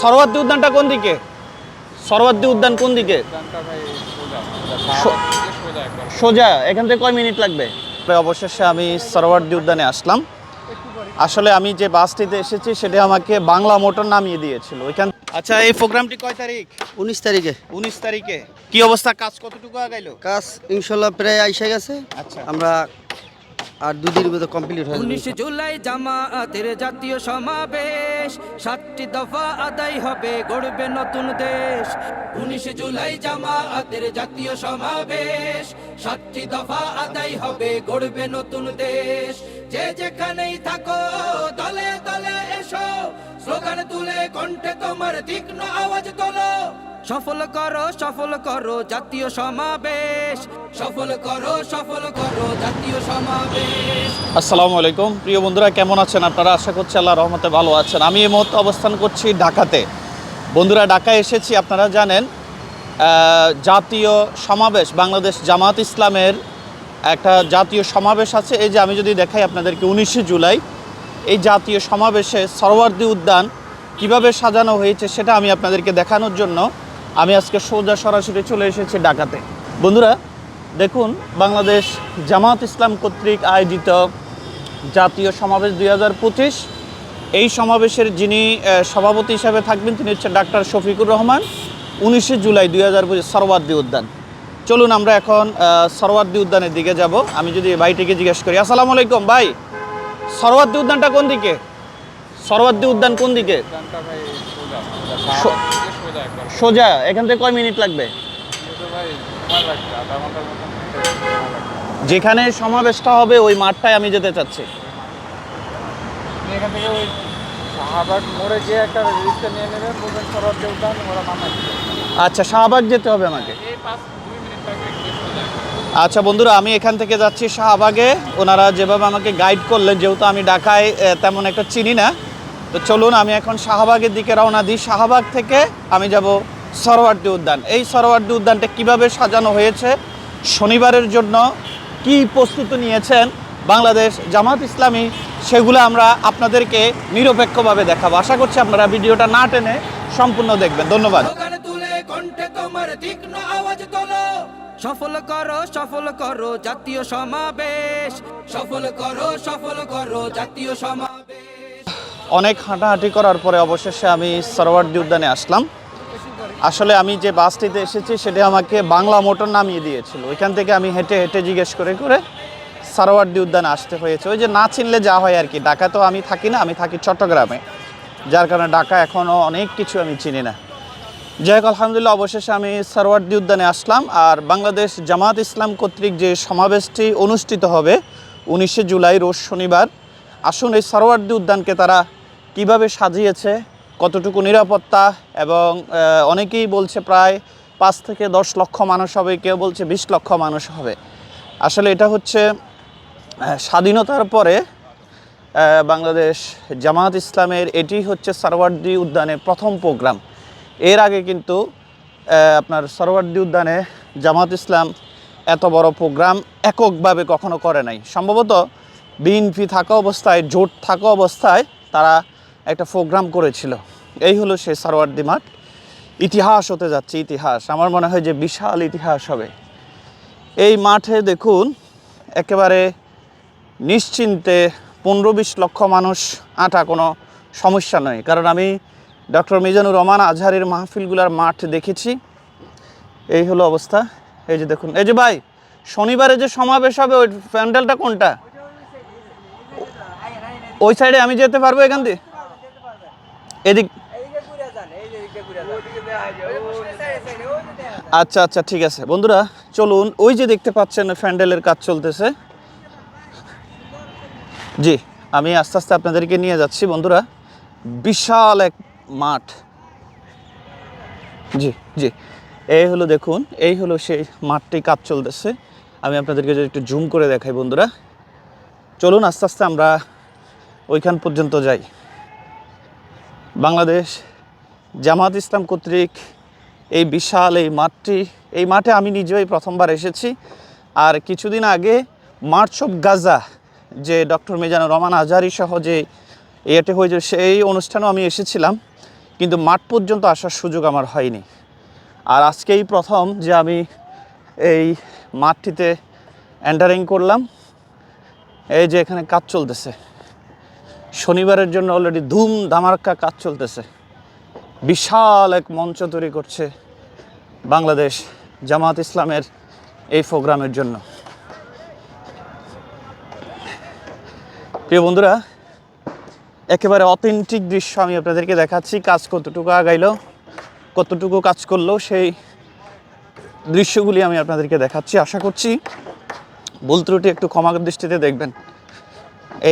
সরওয়ার্দী উদ্যানটা কোন দিকে? সরওয়ার্দী উদ্যান কোন দিকে? সোজা এখান থেকে কয় মিনিট লাগবে? অবশেষে আমি সরওয়ার্দী উদ্যানে আসলাম। আসলে আমি যে বাসটিতে এসেছি সেটা আমাকে বাংলা মোটর নামিয়ে দিয়েছিল। ওইখান আচ্ছা এই প্রোগ্রামটি কয় তারিখ? উনিশ তারিখে। উনিশ তারিখে। কি অবস্থা? কাজ কতটুকু আগাইলো? কাজ ইনশাল্লাহ প্রায় আইসা গেছে। আচ্ছা। আমরা আর দুদিনের মধ্যে কমপ্লিট হয়ে উনিশে জুলাই জামায়াতের জাতীয় সমাবেশ, সাতটি দফা আদায় হবে, গড়বে নতুন দেশ। উনিশে জুলাই জামায়াতের জাতীয় সমাবেশ, সাতটি দফা আদায় হবে, গড়বে নতুন দেশ। যে যেখানেই থাকো, দলে দলে এসো, স্লোগান তুলে কণ্ঠে তোমার তীক্ষ্ণ আওয়াজ তোলো। সফল করো সফল করো জাতীয় সমাবেশ। সফল করো সফল করো জাতীয় সমাবেশ। আসসালামু আলাইকুম। প্রিয় বন্ধুরা, কেমন আছেন আপনারা? আশা করছি আল্লাহ রহমতে ভালো আছেন। আমি এই মুহূর্তে অবস্থান করছি ঢাকাতে। বন্ধুরা, ঢাকায় এসেছি, আপনারা জানেন জাতীয় সমাবেশ, বাংলাদেশ জামাত ইসলামের একটা জাতীয় সমাবেশ আছে। এই যে আমি যদি দেখাই আপনাদেরকে, উনিশে জুলাই, এই জাতীয় সমাবেশে সরওয়ার্দী উদ্যান কীভাবে সাজানো হয়েছে সেটা আমি আপনাদেরকে দেখানোর জন্য আমি আজকে সোজা সরাসরি চলে এসেছি ঢাকাতে। বন্ধুরা দেখুন বাংলাদেশ জামাত ইসলাম কর্তৃক আয়োজিত জাতীয় সমাবেশ দুই হাজার পঁচিশ। এই সমাবেশের যিনি সভাপতি হিসাবে থাকবেন তিনি হচ্ছেন ডাক্তার শফিকুর রহমান। উনিশে জুলাই দুই হাজার পঁচিশ সরওয়ার্দী উদ্যান। চলুন আমরা এখন আহ, উদ্যানের দিকে যাব। আমি যদি ভাইটিকে জিজ্ঞেস করি আসসালামু আলাইকুম ভাই। সরওয়ার্দী উদ্যানটা কোন দিকে? সরওয়ার্দী উদ্যান কোন দিকে? সোজা এখান থেকে কয় মিনিট লাগবে? যেখানে সমাবেশটা হবে ওই মাঠটায় আমি যেতে চাচ্ছি। এখান থেকে ওই শাহবাগ মোড়ে গিয়ে একটা রিক্সা নিয়ে নেবেন বলবেন সরব যে ওরা আচ্ছা শাহবাগ যেতে হবে আমাকে? আচ্ছা বন্ধুরা আমি এখান থেকে যাচ্ছি শাহবাগে। ওনারা যেভাবে আমাকে গাইড করলেন যেহেতু আমি ঢাকায় তেমন একটা চিনি না। তো চলুন, আমি এখন শাহবাগের দিকে রওনা দিই। শাহবাগ থেকে আমি যাব সরোয়ার্দী উদ্যান। এই সরোয়ার্দী উদ্যানটা কীভাবে সাজানো হয়েছে, শনিবারের জন্য কি প্রস্তুতি নিয়েছেন বাংলাদেশ জামাত ইসলামী, সেগুলো আমরা আপনাদেরকে নিরপেক্ষভাবে দেখাবো। আশা করছি আপনারা ভিডিওটা না টেনে সম্পূর্ণ দেখবেন। ধন্যবাদ। সফল করো সফল করো জাতীয় সমাবেশ। সফল করো সফল করো জাতীয় সমাবেশ। অনেক হাঁটাহাঁটি করার পরে অবশেষে আমি সরোয়ার্দী উদ্যানে আসলাম। আসলে আমি যে বাসটিতে এসেছি, সেটা আমাকে বাংলা মোটর নামিয়ে দিয়েছিল। ওইখান থেকে আমি হেঁটে হেঁটে জিজ্ঞেস করে করে সারোয়ার্দী উদ্যানে আসতে হয়েছে। ওই যে না চিনলে যা হয় আর কি ঢাকা তো আমি থাকি না, আমি থাকি চট্টগ্রামে। যার কারণে ঢাকা এখনও অনেক কিছু আমি চিনি না। যাই হোক, আলহামদুলিল্লাহ, অবশেষে আমি সারওয়ার্দী উদ্যানে আসলাম। আর বাংলাদেশ জামাত ইসলাম কর্তৃক যে সমাবেশটি অনুষ্ঠিত হবে, উনিশে জুলাই, রোজ শনিবার, আসুন এই সারওয়ার্দী উদ্যানকে তারা কীভাবে সাজিয়েছে, কতটুকু নিরাপত্তা এবং অনেকেই বলছে প্রায় পাঁচ থেকে দশ লক্ষ মানুষ হবে, কেউ বলছে বিশ লক্ষ মানুষ হবে। আসলে এটা হচ্ছে স্বাধীনতার পরে বাংলাদেশ জামাত ইসলামের এটি হচ্ছে সরওয়ার্দী উদ্যানের প্রথম প্রোগ্রাম। এর আগে কিন্তু আপনার সরওয়ার্দী উদ্যানে জামাত ইসলাম এত বড় প্রোগ্রাম এককভাবে কখনো করে নাই। সম্ভবত বিএনপি থাকা অবস্থায়, জোট থাকা অবস্থায় তারা একটা প্রোগ্রাম করেছিল। এই হলো সেই সরওয়ার্দী মাঠ। ইতিহাস হতে যাচ্ছে, ইতিহাস। আমার মনে হয় যে বিশাল ইতিহাস হবে। এই মাঠে দেখুন, একেবারে নিশ্চিন্তে পনেরো বিশ লক্ষ মানুষ আটা, কোনো সমস্যা নয়। কারণ আমি ডক্টর মিজানুর রহমান আজহারের মাহফিলগুলার মাঠ দেখেছি। এই হলো অবস্থা। এই যে দেখুন, এই যে ভাই, শনিবারে যে সমাবেশ হবে, ওই প্যান্ডেলটা কোনটা? ওই সাইডে আমি যেতে পারব এখান দিয়ে? এদিক আচ্ছা আচ্ছা ঠিক আছে। বন্ধুরা চলুন ওই যে দেখতে পাচ্ছেন প্যান্ডেলের কাজ চলতেছে। জি আমি আস্তে আস্তে আপনাদেরকে নিয়ে যাচ্ছি বন্ধুরা। বিশাল এক মাঠ। জি জি। এই হলো দেখুন এই হলো সেই মাঠটি কাজ চলতেছে। আমি আপনাদেরকে যদি একটু জুম করে দেখাই বন্ধুরা। চলুন আস্তে আস্তে আমরা ওইখান পর্যন্ত যাই। বাংলাদেশ জামাত ইসলাম কর্তৃক এই বিশাল এই মাঠটি, এই মাঠে আমি নিজেই প্রথমবার এসেছি। আর কিছুদিন আগে মার্চ অফ গাজা যে ডক্টর মেজানুর রহমান আজহারি সহ যে ইয়েতে হয়েছে সেই অনুষ্ঠানেও আমি এসেছিলাম। কিন্তু মাঠ পর্যন্ত আসার সুযোগ আমার হয়নি। আর আজকেই প্রথম যে আমি এই মাঠটিতে এন্টারিং করলাম। এই যে এখানে কাজ চলতেছে। শনিবারের জন্য অলরেডি ধুম ধামাক্কা কাজ চলতেছে। বিশাল এক মঞ্চ তৈরি করছে বাংলাদেশ জামাত ইসলামের এই প্রোগ্রামের জন্য। প্রিয় বন্ধুরা, একেবারে অথেন্টিক দৃশ্য আমি আপনাদেরকে দেখাচ্ছি, কাজ কতটুকু আগাইল, কতটুকু কাজ করল, সেই দৃশ্যগুলি আমি আপনাদেরকে দেখাচ্ছি। আশা করছি ভুল একটু ক্ষমা দৃষ্টিতে দেখবেন।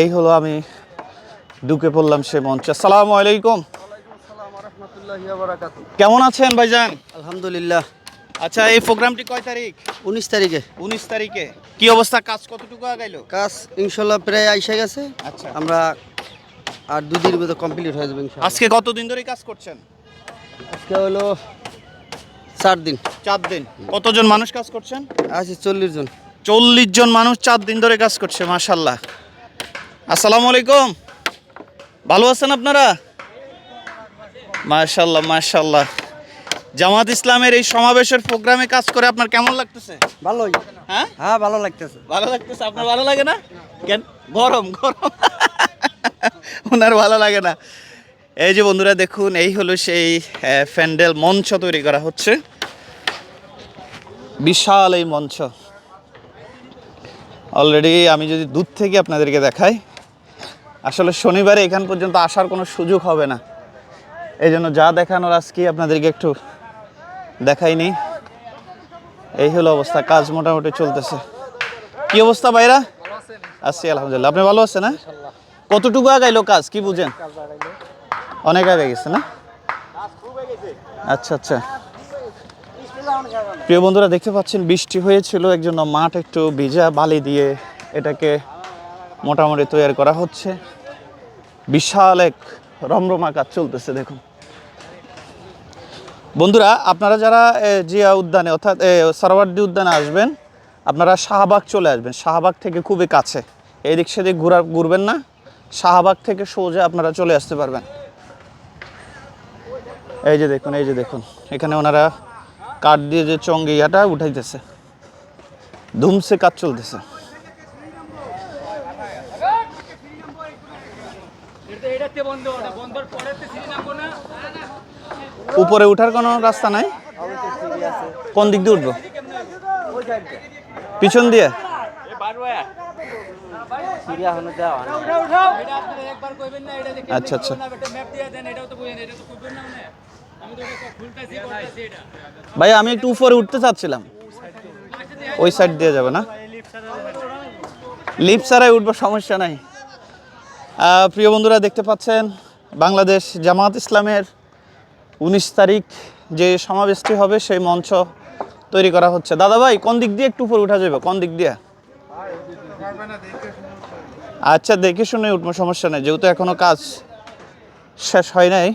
এই হলো আমি ঢুকে পড়লাম সে মঞ্চে। আসসালামু আলাইকুম। কেমন আছেন ভাইজান? আলহামদুলিল্লাহ। আচ্ছা এই প্রোগ্রামটি কয় তারিখ? উনিশ তারিখে। উনিশ তারিখে। কি অবস্থা? কাজ কতটুকু আগাইলো? কাজ ইনশাল্লাহ প্রায় আইসে গেছে। আচ্ছা। আমরা আর দুদিনের মধ্যে কমপ্লিট হয়ে যাবে আজকে কতদিন ধরে কাজ করছেন? আজকে হলো চার দিন। চার দিন। কতজন মানুষ কাজ করছেন? আছে চল্লিশ জন। চল্লিশ জন মানুষ চার দিন ধরে কাজ করছে মাশাল্লাহ আসসালামু আলাইকুম। ভালো আছেন আপনারা? মাশাল্লাহ মাশাল্লাহ জামাত ইসলামের এই সমাবেশের প্রোগ্রামে কাজ করে আপনার কেমন লাগতেছে? ভালোই। হ্যাঁ? হ্যাঁ ভালো লাগতেছে। ভালো লাগতেছে? আপনার ভালো লাগে না? কেন? গরম গরম। ওনার ভালো লাগে না। এই যে বন্ধুরা দেখুন এই হলো সেই আহ, প্যান্ডেল মঞ্চ তৈরি করা হচ্ছে। বিশাল এই মঞ্চ। অলরেডি আমি যদি দূর থেকে আপনাদেরকে দেখাই আসলে শনিবারে এখান পর্যন্ত আসার কোনো সুযোগ হবে না। এই জন্য যা দেখানোর আজকে আপনাদেরকে একটু দেখাইনি। এই হলো অবস্থা, কাজ মোটামুটি চলতেছে। কি অবস্থা ভাইরা? আছি আলহামদুলিল্লাহ। আপনি ভালো আছেন না কতটুকু আগাইলো কাজ, কি বুঝেন? অনেক আগে গেছে, না? আচ্ছা আচ্ছা। প্রিয় বন্ধুরা, দেখতে পাচ্ছেন, বৃষ্টি হয়েছিল, একজন্য মাঠ একটু ভিজা বালি দিয়ে এটাকে মোটামুটি তৈরি করা হচ্ছে। বিশাল এক রমরমা কাজ চলতেছে দেখুন। বন্ধুরা আপনারা যারা জিয়া উদ্যানে অর্থাৎ এ, সরোয়ার্দী উদ্যানে আসবেন আপনারা শাহবাগ চলে আসবেন। শাহবাগ থেকে খুবই কাছে। এদিক সেদিক ঘুরা ঘুরবেন না। শাহবাগ থেকে সোজা আপনারা চলে আসতে পারবেন। এই যে দেখুন এই যে দেখুন। এখানে ওনারা কাঠ দিয়ে যে চঙ্গে ইয়াটা উঠাইতেছে। ধুমসে কাজ চলতেছে। উপরে উঠার কোনো রাস্তা নাই? কোন দিক দিয়ে উঠবো? পিছন দিয়ে? আচ্ছা আচ্ছা। ভাই, আমি একটু উপরে উঠতে চাচ্ছিলাম। ওই সাইড দিয়ে যাবে না? লিফট ছাড়াই উঠবো, সমস্যা নাই। প্রিয় বন্ধুরা দেখতে পাচ্ছেন, বাংলাদেশ জামাত ইসলামের উনিশ তারিখ যে সমাবেশটি হবে, সেই মঞ্চ তৈরি করা হচ্ছে। দাদা ভাই, কোন দিক দিয়ে একটু উপরে উঠা যাবে? কোন দিক দিয়ে? আচ্ছা দেখে শুনে উঠবো, সমস্যা নেই। যেহেতু এখনও কাজ শেষ হয় নাই।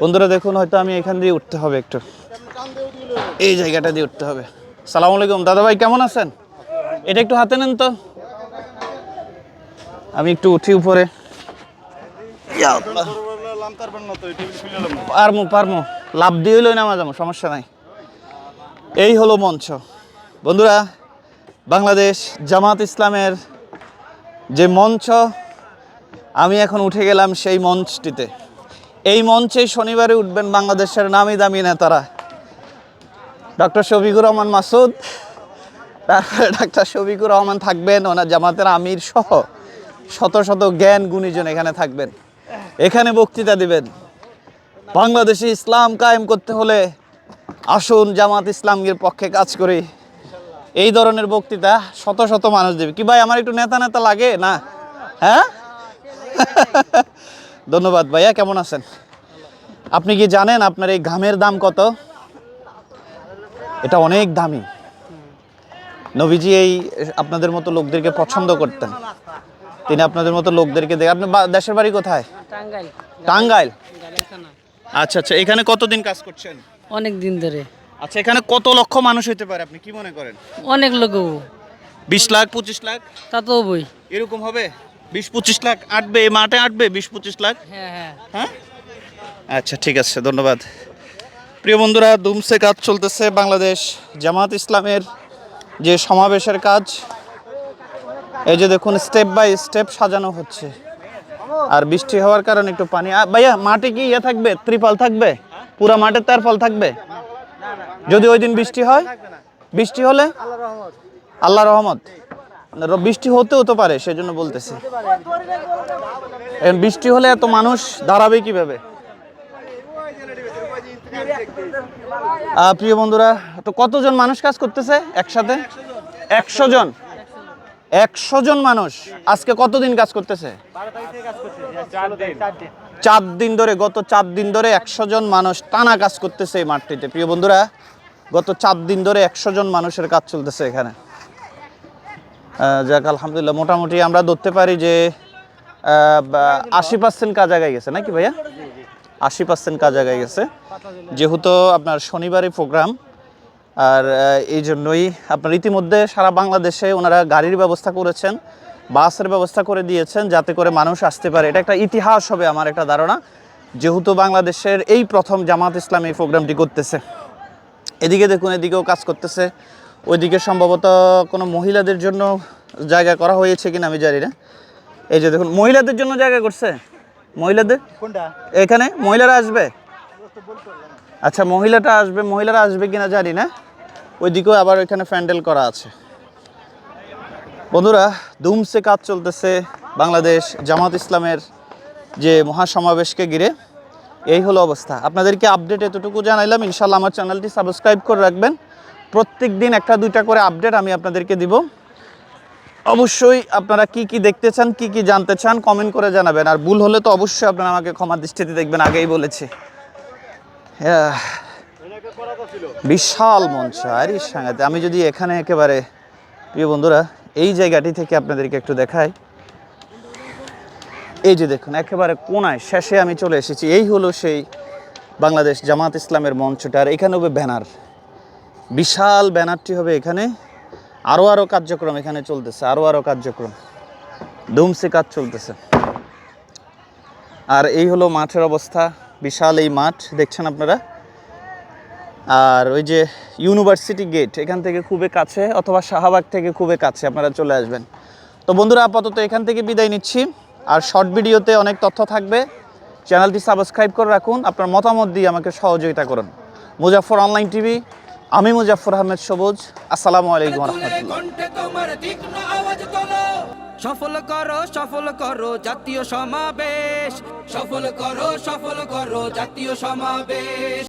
বন্ধুরা দেখুন, হয়তো আমি এখান দিয়ে উঠতে হবে একটু। এই জায়গাটা দিয়ে উঠতে হবে। সালাম আলাইকুম। দাদা ভাই, কেমন আছেন? এটা একটু হাতে নেন তো। আমি একটু উঠি উপরে। পারমু পারমু। লাভ দিয়ে হইলেও নামা যাব, সমস্যা নাই। এই হলো মঞ্চ। বন্ধুরা, বাংলাদেশ জামাত ইসলামের যে মঞ্চ, আমি এখন উঠে গেলাম সেই মঞ্চটিতে। এই মঞ্চে শনিবারে উঠবেন বাংলাদেশের নামি দামি নেতারা। ডক্টর শফিকুর রহমান মাসুদ, তারপরে ডাক্তার শফিকুর রহমান থাকবেন, ওনার জামাতের আমির সহ। শত শত জ্ঞান গুণীজন এখানে থাকবেন। এখানে বক্তৃতা দিবেন। বাংলাদেশে ইসলাম কায়েম করতে হলে আসুন জামাত ইসলামের পক্ষে কাজ করি। এই ধরনের বক্তৃতা শত শত মানুষ দেবে। কি ভাই, আমার একটু নেতা নেতা লাগে? না? হ্যাঁ? ধন্যবাদ ভাইয়া, কেমন আছেন? আপনি কি জানেন আপনার এই ঘামের দাম কত? এটা অনেক দামি। নবীজি এই আপনাদের মতো লোকদেরকে পছন্দ করতেন। তিনি আপনাদের মতো লোকদেরকে দেখে আপনি দেশের বাড়ি কোথায়? টাঙ্গাইল। টাঙ্গাইল? আচ্ছা আচ্ছা এখানে কতদিন কাজ করছেন? অনেক দিন ধরে। আচ্ছা এখানে কত লক্ষ মানুষ হইতে পারে আপনি কি মনে করেন? অনেক লোক বিশ লাখ পঁচিশ লাখ? তা তো বই এরকম হবে? বিশ পঁচিশ লাখ আটবে এই মাঠে আটবে বিশ পঁচিশ লাখ? হ্যাঁ হ্যাঁ। হ্যাঁ? আচ্ছা ঠিক আছে ধন্যবাদ। প্রিয় বন্ধুরা দুমসে কাজ চলতেছে বাংলাদেশ জামাত ইসলামের যে সমাবেশের কাজ এই যে দেখুন স্টেপ বাই স্টেপ সাজানো হচ্ছে। আর বৃষ্টি হওয়ার কারণে একটু পানি। ভাইয়া মাঠে কি ইয়ে থাকবে? ত্রিপাল থাকবে? পুরা মাঠে তার ফল থাকবে? যদি ওই দিন বৃষ্টি হয়, বৃষ্টি হলে? আল্লাহ রহমত। র- বৃষ্টি হতেও তো পারে, সেজন্য বলতেছি। এখন বৃষ্টি হলে এত মানুষ দাঁড়াবে কীভাবে? প্রিয় বন্ধুরা, তো কতজন মানুষ কাজ করতেছে একসাথে? একশো জন। একশো জন মানুষ আজকে কতদিন কাজ করতেছে? চার দিন ধরে, গত চার দিন ধরে একশো জন মানুষ টানা কাজ করতেছে এই মাঠটিতে। প্রিয় বন্ধুরা, গত চার দিন ধরে একশো জন মানুষের কাজ চলতেছে এখানে। যাক, আলহামদুলিল্লাহ, মোটামুটি আমরা ধরতে পারি যে আশি পার্সেন্ট কাজ আগায় গেছে, নাকি ভাইয়া? আশি পার্সেন্ট কাজ আগায় গেছে। যেহেতু আপনার শনিবারে প্রোগ্রাম আর এই জন্যই আপনার ইতিমধ্যে সারা বাংলাদেশে ওনারা গাড়ির ব্যবস্থা করেছেন বাসের ব্যবস্থা করে দিয়েছেন যাতে করে মানুষ আসতে পারে। এটা একটা ইতিহাস হবে আমার একটা ধারণা যেহেতু বাংলাদেশের এই প্রথম জামাত ইসলাম এই প্রোগ্রামটি করতেছে। এদিকে দেখুন এদিকেও কাজ করতেছে। ওইদিকে সম্ভবত কোনো মহিলাদের জন্য জায়গা করা হয়েছে কিনা আমি জানি না। এই যে দেখুন মহিলাদের জন্য জায়গা করছে? মহিলাদের? এখানে মহিলারা আসবে? আচ্ছা মহিলাটা আসবে মহিলারা আসবে কিনা জানি না। ওইদিকেও আবার ওইখানে প্যান্ডেল করা আছে। বন্ধুরা, ধুমসে কাজ চলতেছে বাংলাদেশ জামাত ইসলামের যে মহাসমাবেশকে ঘিরে। এই হলো অবস্থা। আপনাদেরকে আপডেট এতটুকু জানাইলাম। ইনশাল্লাহ আমার চ্যানেলটি সাবস্ক্রাইব করে রাখবেন। প্রত্যেক দিন একটা দুইটা করে আপডেট আমি আপনাদেরকে দিব। অবশ্যই আপনারা কি কি দেখতে চান, কি কি জানতে চান কমেন্ট করে জানাবেন। আর ভুল হলে তো অবশ্যই আপনারা আমাকে ক্ষমা দৃষ্টিতে দেখবেন, আগেই বলেছি। হ্যাঁ। বিশাল মঞ্চ, আরে সাঙ্গাতে আমি যদি এখানে একেবারে, প্রিয় বন্ধুরা, এই জায়গাটি থেকে আপনাদেরকে একটু দেখাই। এই যে দেখুন, একেবারে কোনায় শেষে আমি চলে এসেছি। এই হলো সেই বাংলাদেশ জামাত ইসলামের মঞ্চটা, আর এখানে হবে ব্যানার। বিশাল ব্যানারটি হবে এখানে। আরও আরও কার্যক্রম এখানে চলতেছে আরও আরও কার্যক্রম। ধুমসে কাজ চলতেছে। আর এই হলো মাঠের অবস্থা, বিশাল এই মাঠ, দেখছেন আপনারা? আর ওই যে ইউনিভার্সিটি গেট এখান থেকে খুবই কাছে, অথবা শাহবাগ থেকে খুবই কাছে আপনারা চলে আসবেন। তো বন্ধুরা, আপাতত এখান থেকে বিদায় নিচ্ছি। আর শর্ট ভিডিওতে অনেক তথ্য থাকবে। চ্যানেলটি সাবস্ক্রাইব করে রাখুন। আপনার মতামত দিয়ে আমাকে সহযোগিতা করুন। মুজাফর অনলাইন টিভি আমি মুজাফর আহমেদ সবুজ। আসসালামু আলাইকুম রহমতুল্লাহ। সফল করো সফল করো, জাতীয় সমাবেশ। সফল করো সফল করো, জাতীয় সমাবেশ।